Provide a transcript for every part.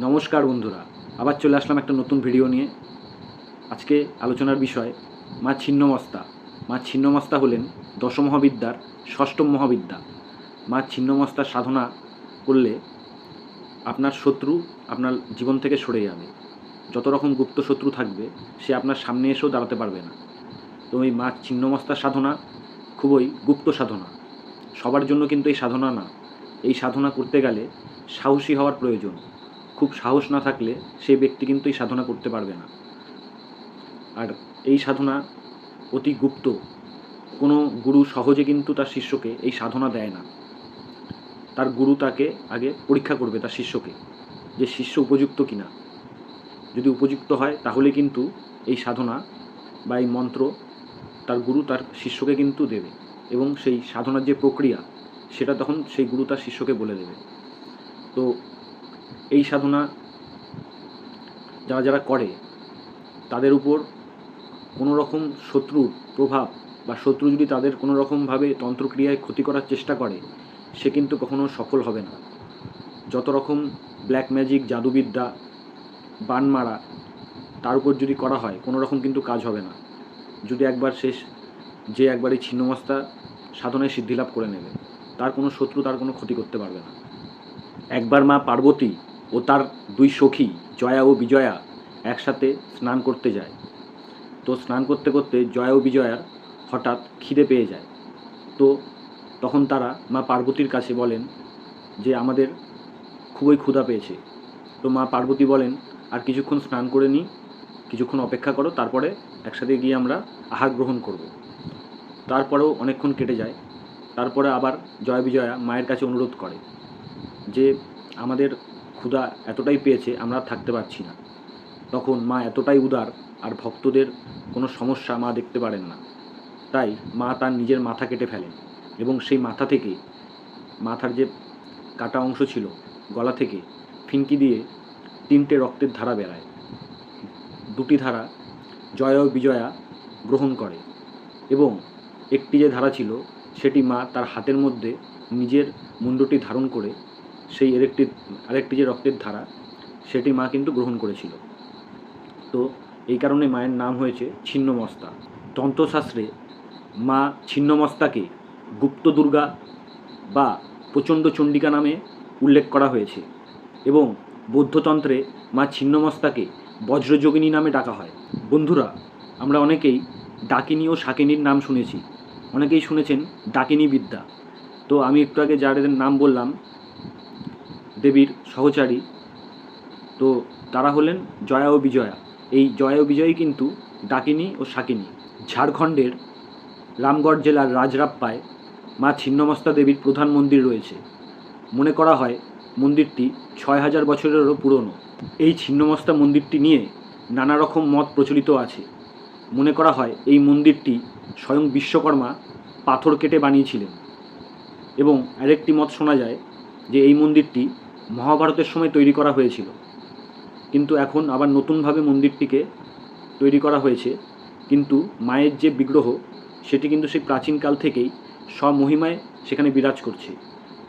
নমস্কার বন্ধুরা, আবার চলে আসলাম একটা নতুন ভিডিও নিয়ে। আজকে আলোচনার বিষয়, মা ছিন্নমস্তা। মা ছিন্নমস্তা হলেন দশম মহাবিদ্যার ষষ্ঠ মহাবিদ্যা। মা ছিন্নমস্তার সাধনা করলে আপনার শত্রু আপনার জীবন থেকে সরে যাবে। যত রকম গুপ্ত শত্রু থাকবে, সে আপনার সামনে এসেও দাঁড়াতে পারবে না। তো এই মা ছিন্নমস্তার সাধনা খুবই গুপ্ত সাধনা। সবার জন্য কিন্তু এই সাধনা না। এই সাধনা করতে গেলে সাহসী হওয়ার প্রয়োজন। খুব সাহস না থাকলে সেই ব্যক্তি কিন্তু এই সাধনা করতে পারবে না। আর এই সাধনা অতি গুপ্ত। কোনো গুরু সহজে কিন্তু তার শিষ্যকে এই সাধনা দেয় না। তার গুরু তাকে আগে পরীক্ষা করবে তার শিষ্যকে যে শিষ্য উপযুক্ত কিনা। যদি উপযুক্ত হয় তাহলে কিন্তু এই সাধনা বা এই মন্ত্র তার গুরু তার শিষ্যকে কিন্তু দেবে এবং সেই সাধনার যে প্রক্রিয়া সেটা তখন সেই গুরু তার শিষ্যকে বলে দেবে। তো এই সাধনা যারা যারা করে, তাদের উপর কোনো রকম শত্রুর প্রভাব বা শত্রু যদি তাদের কোনো রকমভাবে তন্ত্রক্রিয়ায় ক্ষতি করার চেষ্টা করে, সে কিন্তু কখনো সফল হবে না। যত রকম ব্ল্যাক ম্যাজিক জাদুবিদ্যা, বান মারা তার উপর যদি করা হয় কোনো রকম কিন্তু কাজ হবে না। যদি একবার শেষ যে একবার এই ছিন্নমস্তা সাধনায় সিদ্ধিলাভ করে নেবে, তার কোনো শত্রু তার কোনো ক্ষতি করতে পারবে না। একবার মা পার্বতী ও তার দুই সখী জয়া ও বিজয়া একসাথে স্নান করতে যায়। তো স্নান করতে করতে জয়া ও বিজয়ার হঠাৎ খিদে পেয়ে যায়। তো তখন তারা মা পার্বতীর কাছে বলেন যে, আমাদের খুবই ক্ষুধা পেয়েছে। তো মা পার্বতী বলেন, আর কিছুক্ষণ স্নান করে নিই কিছুক্ষণ অপেক্ষা করো, তারপরে একসাথে গিয়ে আমরা আহার গ্রহণ করব। তারপরেও অনেকক্ষণ কেটে যায়। তারপরে আবার জয়া বিজয়া মায়ের কাছে অনুরোধ করে যে, আমাদের ক্ষুধা এতটাই পেয়েছে, আমরা থাকতে পারছি না। তখন মা এতটাই উদার, আর ভক্তদের কোনো সমস্যা মা দেখতে পারেন না। তাই মা তার নিজের মাথা কেটে ফেলেন এবং সেই মাথা থেকে, মাথার যে কাটা অংশ ছিল গলা থেকে ফিনকি দিয়ে তিনটে রক্তের ধারা বেরায়। দুটি ধারা জয় ও বিজয়া গ্রহণ করে এবং একটি যে ধারা ছিল, সেটি মা তার হাতের মধ্যে নিজের মুন্ডটি ধারণ করে সেই আরেকটি আরেকটি যে রক্তের ধারা, সেটি মা কিন্তু গ্রহণ করেছিল। তো এই কারণে মায়ের নাম হয়েছে ছিন্নমস্তা। তন্ত্রশাস্ত্রে মা ছিন্নমস্তাকে গুপ্ত দুর্গা বা প্রচণ্ড চণ্ডিকা নামে উল্লেখ করা হয়েছে এবং বৌদ্ধতন্ত্রে মা ছিন্নমস্তাকে বজ্রযোগিনী নামে ডাকা হয়। বন্ধুরা, আমরা অনেকেই ডাকিনী ও শাকিনীর নাম শুনেছি। অনেকেই শুনেছেন ডাকিনী বিদ্যা তো আমি একটু আগে যাদের নাম বললাম দেবীর সহচারী। তো তারা হলেন জয়া ও বিজয়া। এই জয়া ও বিজয়ই কিন্তু ডাকিনী ও শাকিনী ঝাড়খণ্ডের রামগড় জেলার রাজরাপ্পায় মা ছিন্নমস্তা দেবীর প্রধান মন্দির রয়েছে। মনে করা হয় মন্দিরটি ছয় হাজার বছরেরও পুরনো। এই ছিন্নমস্তা মন্দিরটি নিয়ে নানা রকম মত প্রচলিত আছে। মনে করা হয় এই মন্দিরটি স্বয়ং বিশ্বকর্মা পাথর কেটে বানিয়েছিলেন। এবং আরেকটি মত শোনা যায় যে এই মন্দিরটি মহাভারতের সময় তৈরি করা হয়েছিল। কিন্তু এখন আবার নতুনভাবে মন্দিরটিকে তৈরি করা হয়েছে। কিন্তু মায়ের যে বিগ্রহ, সেটি কিন্তু সেই প্রাচীনকাল থেকেই স্বমহিমায় সেখানে বিরাজ করছে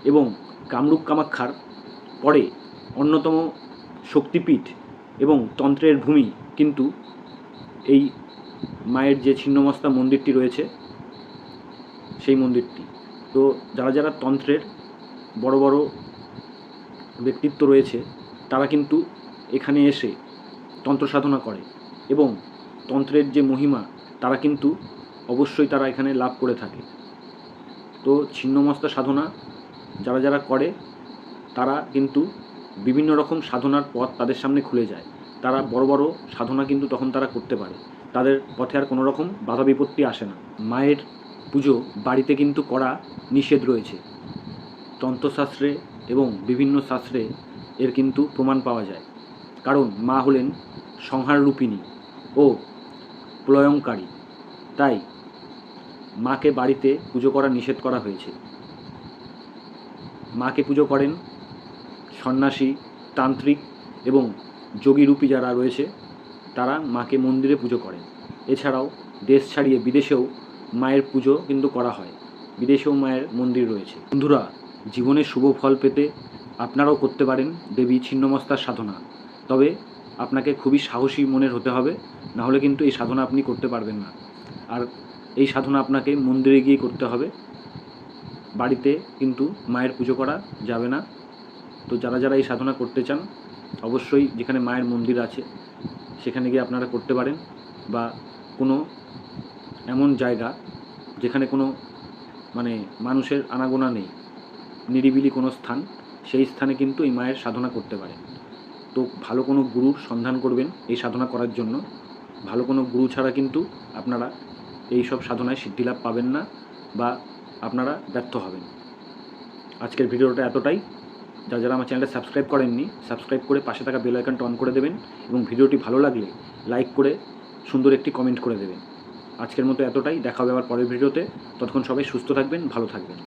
এবং কামরূপ কামাক্ষার পরে অন্যতম শক্তিপীঠ এবং তন্ত্রের ভূমি কিন্তু এই মায়ের যে ছিন্নমস্তা মন্দিরটি রয়েছে, সেই মন্দিরটি। তো যারা যারা তন্ত্রের বড় বড় ব্যক্তিত্ব রয়েছে, তারা কিন্তু এখানে এসে তন্ত্র সাধনা করে এবং তন্ত্রের যে মহিমা, তারা কিন্তু অবশ্যই তারা এখানে লাভ করে থাকে। তো ছিন্নমস্তা সাধনা যারা যারা করে, তারা কিন্তু বিভিন্ন রকম সাধনার পথ তাদের সামনে খুলে যায়। তারা বড় বড় সাধনা কিন্তু তখন তারা করতে পারে। তাদের পথে আর কোনো রকম বাধা বিপত্তি আসে না। মায়ের পুজো বাড়িতে কিন্তু করা নিষেধ রয়েছে। তন্ত্রশাস্ত্রে এবং বিভিন্ন শাস্ত্রে এর কিন্তু প্রমাণ পাওয়া যায়। কারণ মা হলেন সংহার রূপিণী ও প্রলয়ঙ্কারী তাই মাকে বাড়িতে পুজো করা নিষেধ করা হয়েছে। মাকে পুজো করেন সন্ন্যাসী, তান্ত্রিক এবং যোগীরূপী যারা রয়েছে, তারা মাকে মন্দিরে পুজো করেন। এছাড়াও দেশ ছাড়িয়ে বিদেশেও মায়ের পুজো কিন্তু করা হয়। বিদেশেও মায়ের মন্দির রয়েছে। বন্ধুরা জীবনে শুভ ফল পেতে আপনারাও করতে পারেন দেবী ছিন্নমস্তার সাধনা। তবে আপনাকে খুবই সাহসী মনের হতে হবে না হলে কিন্তু এই সাধনা আপনি করতে পারবেন না। আর এই সাধনা আপনাকে মন্দিরে গিয়ে করতে হবে। বাড়িতে কিন্তু মায়ের পুজো করা যাবে না। তো যারা যারা এই সাধনা করতে চান, অবশ্যই যেখানে মায়ের মন্দির আছে, সেখানে গিয়ে আপনারা করতে পারেন বা কোনো এমন জায়গা যেখানে কোনো মানে মানুষের আনাগোনা নেই। নিরিবিলি কোনো স্থান, সেই স্থানে কিন্তু এই মায়ের সাধনা করতে পারেন তো ভালো কোনো গুরুর সন্ধান করবেন এই সাধনা করার জন্য। ভালো কোনো গুরু ছাড়া কিন্তু আপনারা এই সব সাধনায় সিদ্ধিলাভ পাবেন না বা আপনারা ব্যর্থ হবেন। আজকের ভিডিওটা এতটাই। যারা যারা আমার চ্যানেলটা সাবস্ক্রাইব করেননি, সাবস্ক্রাইব করে পাশে থাকা বেল আইকনটা অন করে দেবেন এবং ভিডিওটি ভালো লাগলে লাইক করে সুন্দর একটি কমেন্ট করে দেবেন। আজকের মতো এতটাই। দেখা হবে আবার পরের ভিডিওতে। ততক্ষণ সবাই সুস্থ থাকবেন, ভালো থাকবেন।